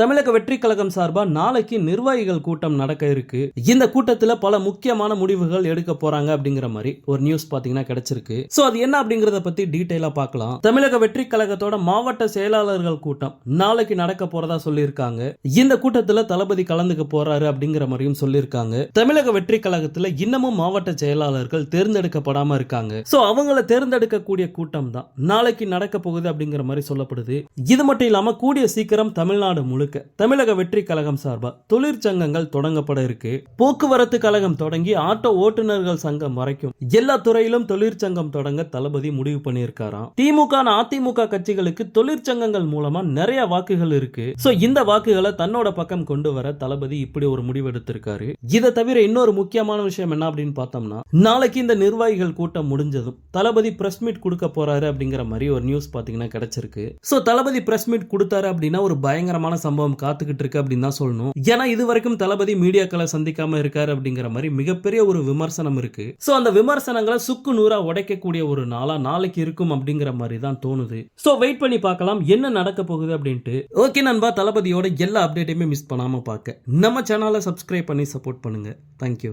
தமிழக வெற்றி கழகம் சார்பா நாளைக்கு நிர்வாகிகள் கூட்டம் நடக்க இருக்கு. இந்த கூட்டத்துல பல முக்கியமான முடிவுகள் எடுக்க போறாங்க அப்படிங்கிற மாதிரி ஒரு நியூஸ் பாத்தீங்கன்னா கிடைச்சிருக்கு. சோ அது என்ன அப்படிங்கறத பத்தி டீடைலா பார்க்கலாம். தமிழக வெற்றி கழகத்தோட மாவட்ட செயலாளர்கள் கூட்டம் நாளைக்கு நடக்க போறதா சொல்லியிருக்காங்க. இந்த கூட்டத்துல தளபதி கலந்துக்க போறாரு அப்படிங்கிற மாதிரியும் சொல்லியிருக்காங்க. தமிழக வெற்றி கழகத்துல இன்னமும் மாவட்ட செயலாளர்கள் தேர்ந்தெடுக்கப்படாம இருக்காங்க. சோ அவங்கள தேர்ந்தெடுக்கக்கூடிய கூட்டம் தான் நாளைக்கு நடக்க போகுது அப்படிங்கிற மாதிரி சொல்லப்படுது. இது மட்டும் இல்லாம கூடிய சீக்கிரம் தமிழ்நாடு முழுக்க தமிழக வெற்றி கழகம் சார்பாக தொழிற்சங்கங்கள் தொடங்கப்பட இருக்கு. போக்குவரத்து கழகம் தொடங்கி ஆட்டோ ஓட்டுநர்கள் சங்கம் வரைக்கும் எல்லா துறையிலும் தொழிற்சங்கம் தொடங்க தளபதி முடிவு பண்ணியிருக்காராம். திமுக அதிமுக கட்சிகளுக்கு தொழிற்சங்கங்கள் மூலமா நிறைய வாக்குகள் இருக்கு. சோ இந்த வாக்குகளை தன்னோட பக்கம் கொண்டு வர தளபதி இப்படி ஒரு முடிவு எடுத்திருக்காரு. இதை தவிர இன்னொரு முக்கியமான விஷயம் என்ன அப்படின்னு பார்த்தோம்னா நாளைக்கு இந்த நிர்வாகிகள் கூட்டம் முடிஞ்சதும் தளபதி பிரஸ் மீட் கொடுக்க போறாரு அப்படிங்கிற மாதிரி ஒரு நியூஸ் பாத்தீங்கன்னா கிடைச்சிருக்கு. சோ தளபதி பிரஸ் மீட் கொடுத்தாரு அப்படின்னா ஒரு பயங்கரமான சம்பவம் காத்துக்கிட்டு இருக்கு அப்படின்னு தான் சொல்லணும். ஏன்னா இது வரைக்கும் தளபதி மீடியாக்களை சந்திக்காம இருக்காரு அப்படிங்கிற மாதிரி மிகப்பெரிய ஒரு விமர்சனம் இருக்கு. சோ அந்த விமர்சனங்களை சுக்கு நூறா உடைக்கக்கூடிய ஒரு நாளா நாளைக்கு இருக்கும் அப்படிங்கிற மாதிரி தான் தோணுது. சோ வெயிட் பண்ணி பார்க்கலாம். என்ன நடக்க போகுது அப்படின்ட்டு. ஓகே நண்பா தளபதியோட எல்லா அப்டேட்டையுமே மிஸ் பண்ணாம பார்க்க. நம்ம சேனலை சப்ஸ்கிரைப் பண்ணி சப்போர்ட் பண்ணுங்க. தேங்க்யூ